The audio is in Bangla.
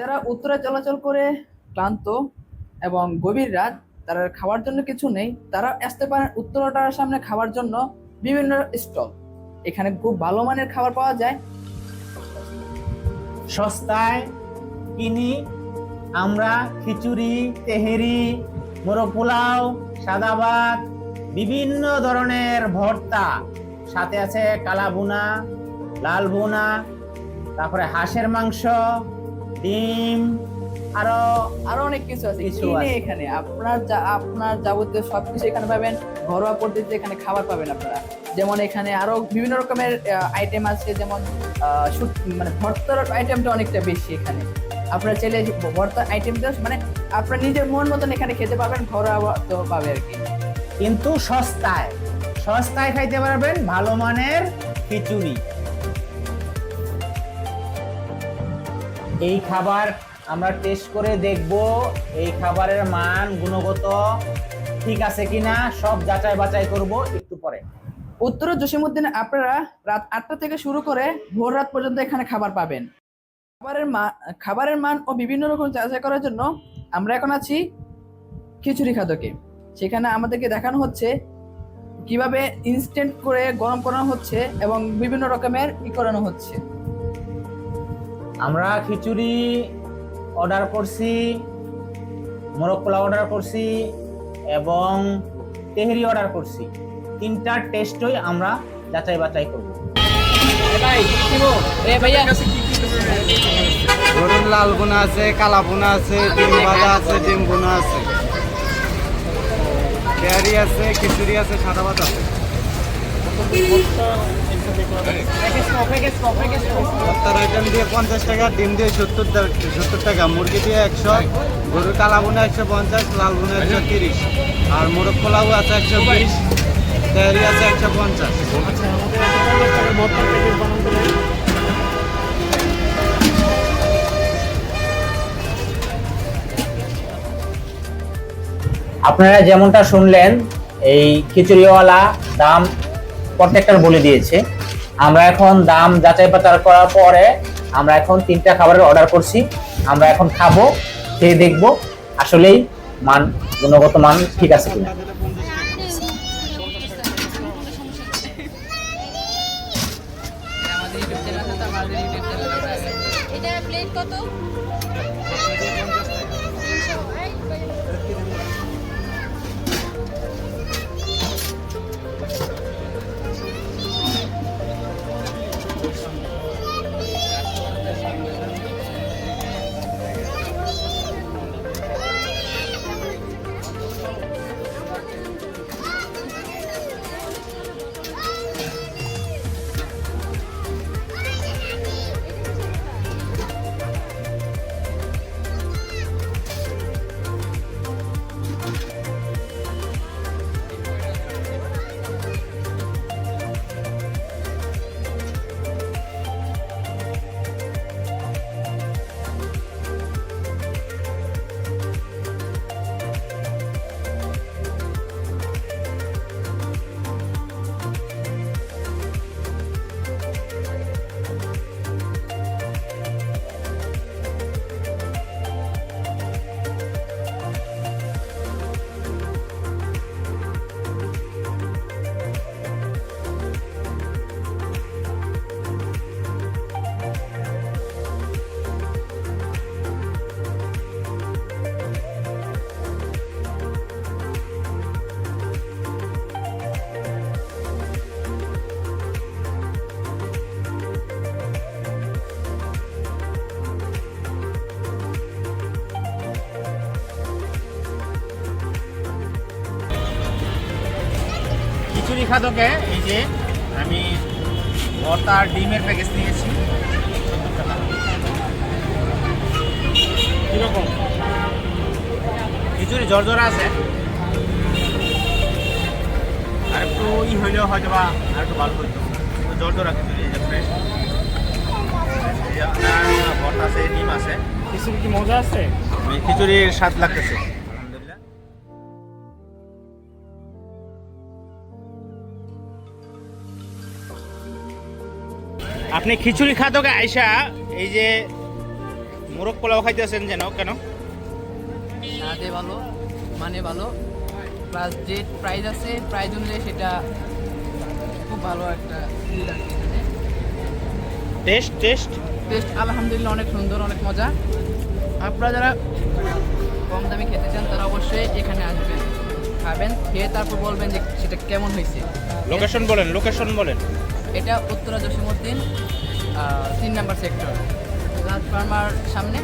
যারা উত্তরে চলাচল করে, ক্লান্ত এবং গভীর রাত, তারা খাওয়ার জন্য কিছু নেই। তারা আসতে পারেন উত্তরটার সামনে খাওয়ার জন্য বিভিন্ন স্টল। এখানে খুব ভালো মানের খাবার পাওয়া যায়। সস্তায় কিনি আমরা খিচুড়ি, তেহেরি মোরগ পোলাও সাদা ভাত বিভিন্ন ধরনের ভর্তা। সাথে আছে কালা বুনা লাল বুনা তারপরে হাঁসের মাংস ডিম আরও আরও অনেক কিছু আছে। কিনে এখানে আপনার আপনার যাবতীয় সবকিছু এখানে পাবেন। ঘরোয়া পদ্ধতিতে এখানে খাবার পাবেন আপনারা। যেমন এখানে আরও বিভিন্ন রকমের আইটেম আছে যেমন মানে ভর্তার আইটেমটা অনেকটা বেশি এখানে। আপনারা চাইলে ভর্তার আইটেমটা মানে আপনার নিজের মন মতন এখানে খেতে পাবেন ঘরোয়া তো পাবে আর কি। কিন্তু সস্তায় সস্তায় খাইতে পারবেন ভালো মানের খিচুড়ি। এই খাবার আমরা টেস্ট করে দেখব, এই খাবারের মান, গুণগত ঠিক আছে কিনা, সব যাচাই বাছাই করব একটু পরে। উত্তর জসিমুদ্দিনে আপনারা রাত আটটা থেকে শুরু করে ভোর রাত পর্যন্ত এখানে খাবার পাবেন। খাবারের মান খাবারের মান ও বিভিন্ন রকম যাচাই করার জন্য আমরা এখন আছি খিচুড়ি খাদকে। সেখানে আমাদেরকে দেখানো হচ্ছে কীভাবে ইনস্ট্যান্ট করে গরম করানো হচ্ছে এবং বিভিন্ন রকমের ই করানো হচ্ছে। আমরা খিচুড়ি অর্ডার করছি মোরগ পোলাও অর্ডার করছি এবং তেহরি অর্ডার করছি। তিনটার টেস্টই আমরা যাচাই বাছাই করব। ধরুন লাল বোনা আছে কালা বোনা আছে ডিম ভাজা আছে ডিম বোনা আছে। পেয়ারি আছে খিচুড়ি আছে সাদা ভাত আছে। আইটেম দিয়ে পঞ্চাশ টাকা ডিম দিয়ে সত্তর সত্তর টাকা মুরগি দিয়ে একশো গরুর কালা বোনা একশো পঞ্চাশ লাল বোনা একশো তিরিশ আর মোরগ আছে একশো বিশ পেয়ারি আছে একশো পঞ্চাশ আপনারা যেমনটা শুনলেন, এই খিচুড়িওয়ালা দাম প্রত্যেকটার বলে দিয়েছে। আমরা এখন দাম যাচাই বাছাই করার পরে আমরা এখন তিনটা খাবারের অর্ডার করছি। আমরা এখন খাব, খেয়ে দেখব, আসলেই মান, গুণগত মান ঠিক আছে কিনা। খিচুড়ি খাদকে এই যে আমি ভর্তা আর ডিমের প্যাকেজ নিয়েছি। কীরকম? খিচুড়ি জর্জরা আছে। আর একটু ই হইলেও হয়তো বা আর একটু ভালো হইতো। জর্জরা খিচুড়ি এই যে ফ্রেশ ভর্তা আছে ডিম আছে। খিচুড়ি কি মজা আছে? খিচুড়ির স্বাদ লাগতেছে। আপনি খিচুড়ি খাদকে আইসা এই যে মোরগ পোলাও খাইতেছেন যেন কেন? স্বাদে ভালো মানে ভালো। প্লাস যে প্রাইজ আছে প্রাইজ অনুযায়ী সেটা খুব ভালো একটা ফিল টেস্ট টেস্ট টেস্ট আলহামদুলিল্লাহ অনেক সুন্দর অনেক মজা। আপনারা যারা কম দামে খেতে চান তারা অবশ্যই এখানে আসবেন। খাবেন খেয়ে তারপর বলবেন যে সেটা কেমন হয়েছে। লোকেশন বলেন লোকেশন বলেন। এটা উত্তরা জসিমুদ্দিন তিন নাম্বার সেক্টর লাল ফার্মার সামনে।